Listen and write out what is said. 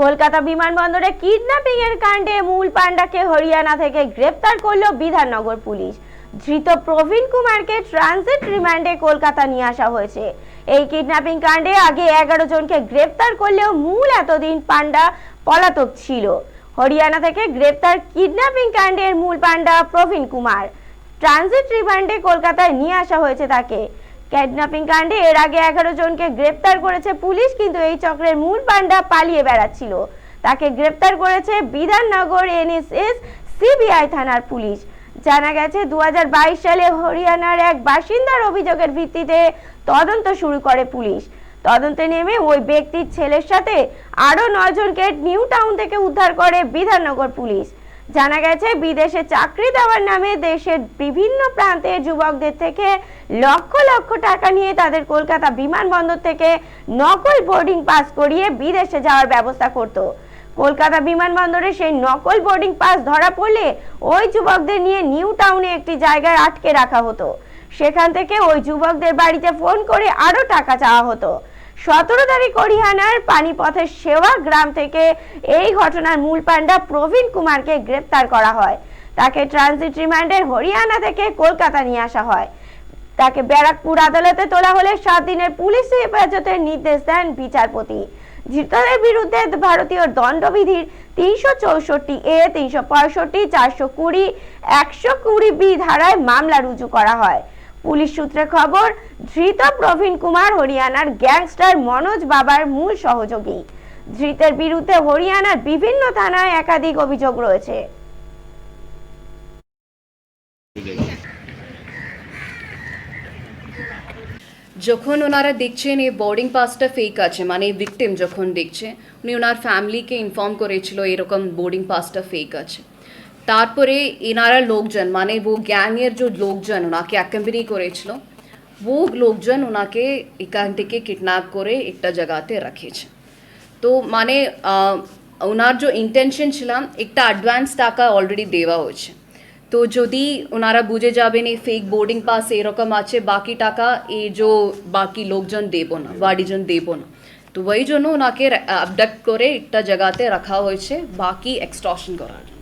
কলকাতা বিমানবন্দরে কিডন্যাপিং এর কাণ্ডে মূল পাণ্ডাকে হরিয়ানা থেকে গ্রেপ্তার করল বিধাননগর পুলিশ। ধৃত প্রবীণ কুমারকে ট্রানজিট রিমান্ডে কলকাতা নিয়ে আসা হয়েছে। এই কিডন্যাপিং কাণ্ডে আগে এগারো জনকে গ্রেপ্তার করলেও মূল এতদিন পাণ্ডা পলাতক ছিল। হরিয়ানা থেকে গ্রেপ্তার কিডন্যাপিং কাণ্ডের মূল পাণ্ডা প্রবীণ কুমার। ট্রানজিট রিমান্ডে কলকাতায় নিয়ে আসা হয়েছে তাকে। কিডন্যাপিং কাণ্ডে এর আগে এগারো জনকে গ্রেপ্তার করেছে পুলিশ, কিন্তু এই চক্রের মূল পাণ্ডা পালিয়ে বেড়াচ্ছিল। তাকে গ্রেপ্তার করেছে বিধাননগর এনএসএস সিবিআই থানার পুলিশ। জানা গেছে দু হাজার বাইশ সালে হরিয়ানার এক বাসিন্দার অভিযোগের ভিত্তিতে তদন্ত শুরু করে পুলিশ। তদন্তে নেমে ওই ব্যক্তির ছেলের সাথে আরও নয়জনকে নিউ টাউন থেকে উদ্ধার করে বিধাননগর পুলিশ। জানা গেছে, বিদেশে চাকরি দেওয়ার নামে দেশের বিভিন্ন প্রান্তের যুবকদের থেকে লক্ষ লক্ষ টাকা নিয়ে তাদের কলকাতা বিমানবন্দর থেকে নকল বোর্ডিং পাস করিয়ে বিদেশে যাওয়ার ব্যবস্থা করত। কলকাতা বিমানবন্দরে সেই নকল বোর্ডিং পাস ধরা পড়লে ওই যুবকদের নিয়ে নিউ টাউনে একটি জায়গায় আটকে রাখা হতো। সেখান থেকে ওই যুবকদের বাড়িতে ফোন করে আরও টাকা চাওয়া হতো। সতেরো তারিখ হরিয়ানার পানিপথের সেবা গ্রাম থেকে এই ঘটনার মূল পাণ্ডা প্রবীণ কুমারকে গ্রেপ্তার করা হয়। তাকে ট্রানজিট রিমান্ডে হরিয়ানা থেকে কলকাতা নিয়ে আসা হয়। তাকে ব্যারাকপুর আদালতে তোলা হলে সাত দিনের পুলিশ হেফাজতের নির্দেশ দেন বিচারপতি। ধৃতদের বিরুদ্ধে ভারতীয় দণ্ডবিধির তিনশো চৌষট্টি এ, তিনশো পঁয়ষট্টি, চারশো কুড়ি, একশো কুড়ি বি ধারায় মামলা রুজু করা হয়। পুলিশ সূত্রে খবর, ধৃত প্রবীণ কুমার হরিয়ানার গ্যাংস্টার মনোজ বাবার মূল সহযোগী। ধৃতের বিরুদ্ধে হরিয়ানার বিভিন্ন থানায় একাধিক অভিযোগ রয়েছে। যখন ওনারা দেখছেন এই বোর্ডিং পাসটা ফেক আছে মানে ভিকটিম যখন দেখছে, উনি ওনার ফ্যামিলিকে ইনফর্ম করেছিল এরকম বোর্ডিং পাসটা ফেক আছে। তারপরে এনারা লোকজন মানে ও গ্যাংয়ের যে লোকজন ওনাকে অ্যাকম্পানি করেছিল ও লোকজন ওনাকে এখান থেকে কিডন্যাপ করে একটা জায়গাতে রাখিয়েছে তো মানে ওনার যে ইন্টেনশন ছিলাম একটা অ্যাডভান্স টাকা অলরেডি দেওয়া হয়েছে তো যদি ওনারা বুঝে যাবেন এই ফেক বোর্ডিং পাস এরকম আছে বাকি টাকা এই যে বাকি লোকজন দেবো না বাড়িজন দেবো না তো ওই জন্য ওনাকে অ্যাবডাক্ট করে একটা জায়গাতে রাখা হয়েছে বাকি এক্সটর্শন করার।